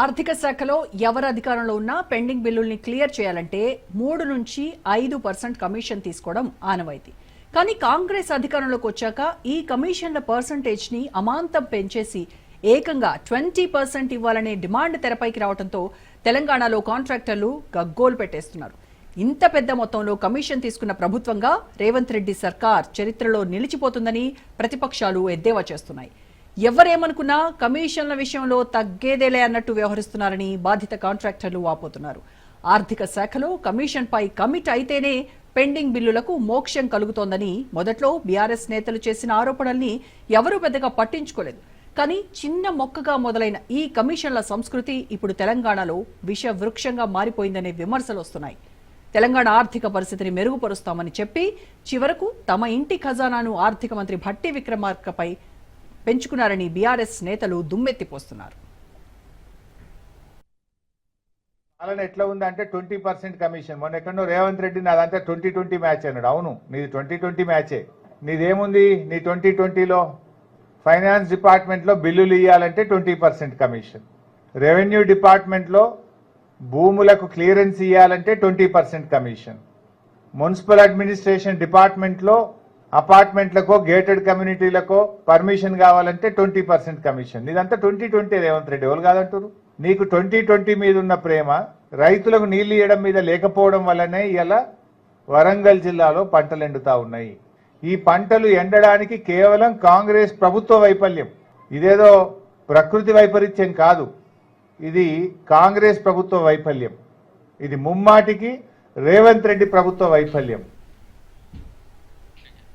ఆర్థిక శాఖలో ఎవరు అధికారంలో ఉన్నా పెండింగ్ బిల్లుల్ని క్లియర్ చేయాలంటే మూడు నుంచి ఐదు పర్సెంట్ కమిషన్ తీసుకోవడం ఆనవాయితీ. కానీ కాంగ్రెస్ అధికారంలోకి వచ్చాక ఈ కమిషన్ల పర్సంటేజ్ని అమాంతం పెంచేసి ఏకంగా ట్వంటీ పర్సెంట్ ఇవ్వాలనే డిమాండ్ తెరపైకి రావడంతో తెలంగాణలో కాంట్రాక్టర్లు గగ్గోలు పెట్టేస్తున్నారు. ఇంత పెద్ద మొత్తంలో కమిషన్ తీసుకున్న ప్రభుత్వంగా రేవంత్ రెడ్డి సర్కార్ చరిత్రలో నిలిచిపోతుందని ప్రతిపక్షాలు ఎద్దేవా చేస్తున్నాయి. ఎవరేమనుకున్నా కమిషన్ల విషయంలో తగ్గేదేలే అన్నట్టు వ్యవహరిస్తున్నారని బాధిత కాంట్రాక్టర్లు వాపోతున్నారు. ఆర్థిక శాఖలో కమిషన్పై కమిట్ అయితేనే పెండింగ్ బిల్లులకు మోక్షం కలుగుతోందని మొదట్లో బీఆర్ఎస్ నేతలు చేసిన ఆరోపణల్ని ఎవరూ పెద్దగా పట్టించుకోలేదు. కానీ చిన్న మొక్కగా మొదలైన ఈ కమిషన్ల సంస్కృతి ఇప్పుడు తెలంగాణలో విష వృక్షంగా మారిపోయిందనే విమర్శలు వస్తున్నాయి. తెలంగాణ ఆర్థిక పరిస్థితిని మెరుగుపరుస్తామని చెప్పి చివరకు తమ ఇంటి ఖజానాను ఆర్థిక మంత్రి భట్టి విక్రమార్కపై పెంచుకున్నారని బీఆర్ఎస్ నేతలు దుమ్మెత్తిపోస్తున్నారు పాలన ఎట్లా ఉంది అంటే ట్వంటీ పర్సెంట్ కమిషన్. మొన్న ఎక్కడో రేవంత్ రెడ్డి నాదంతా ట్వంటీ ట్వంటీ మ్యాచ్ అన్నాడు. అవును నీది ట్వంటీ ట్వంటీ మ్యాచే. నీదేముంది? నీ ట్వంటీ ట్వంటీలో ఫైనాన్స్ డిపార్ట్మెంట్లో బిల్లులు ఇవ్వాలంటే ట్వంటీ పర్సెంట్ కమిషన్. రెవెన్యూ డిపార్ట్మెంట్లో భూములకు క్లియరెన్స్ ఇవ్వాలంటే twenty percent commission. Municipal administration డిపార్ట్మెంట్లో అపార్ట్మెంట్లకో గేటెడ్ కమ్యూనిటీలకో పర్మిషన్ కావాలంటే ట్వంటీ పర్సెంట్ కమిషన్ ఇదంతా ట్వంటీ ట్వంటీ రేవంత్ రెడ్డి ఎవరు కాదంటారు నీకు ట్వంటీ ట్వంటీ మీద ఉన్న ప్రేమ రైతులకు నీళ్ళు ఇవ్వడం మీద లేకపోవడం వల్లనే ఇలా వరంగల్ జిల్లాలో పంటలు ఎండుతా ఉన్నాయి. ఈ పంటలు ఎండడానికి కేవలం కాంగ్రెస్ ప్రభుత్వ వైఫల్యం. ఇదేదో ప్రకృతి వైపరీత్యం కాదు. ఇది కాంగ్రెస్ ప్రభుత్వ వైఫల్యం. ఇది ముమ్మాటికి రేవంత్ రెడ్డి ప్రభుత్వ వైఫల్యం.